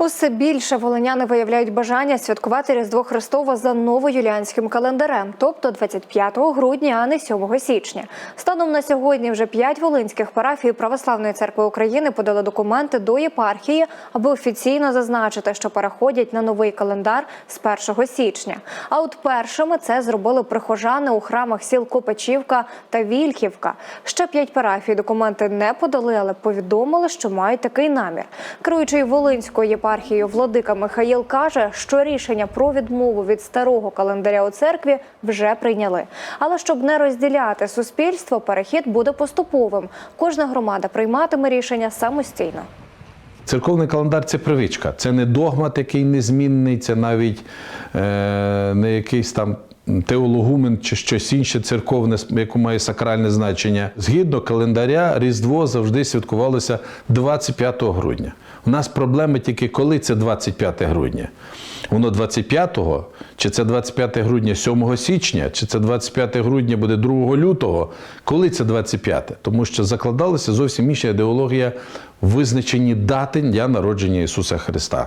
Усе більше волиняни виявляють бажання святкувати Різдво Христове за новоюліанським календарем, тобто 25 грудня, а не 7 січня. Станом на сьогодні вже п'ять волинських парафій Православної церкви України подали документи до єпархії, аби офіційно зазначити, що переходять на новий календар з 1 січня. А от першими це зробили прихожани у храмах сіл Копачівка та Вільківка. Ще п'ять парафій документи не подали, але повідомили, що мають такий намір. Керуючий Волинською єпархією владика Михаїл каже, що рішення про відмову від старого календаря у церкві вже прийняли. Але щоб не розділяти суспільство, перехід буде поступовим. Кожна громада прийматиме рішення самостійно. Церковний календар це привичка, це не догмат, який незмінний, це навіть е, не якийсь там теологумен чи щось інше церковне, яке має сакральне значення. Згідно календаря, Різдво завжди святкувалося 25 грудня. У нас проблеми тільки коли це 25 грудня. Воно 25-го, чи це 25 грудня 7 січня, чи це 25 грудня буде 2 лютого. Коли це 25? Тому що закладалася зовсім інша ідеологія в визначенні дати дня народження Ісуса Христа.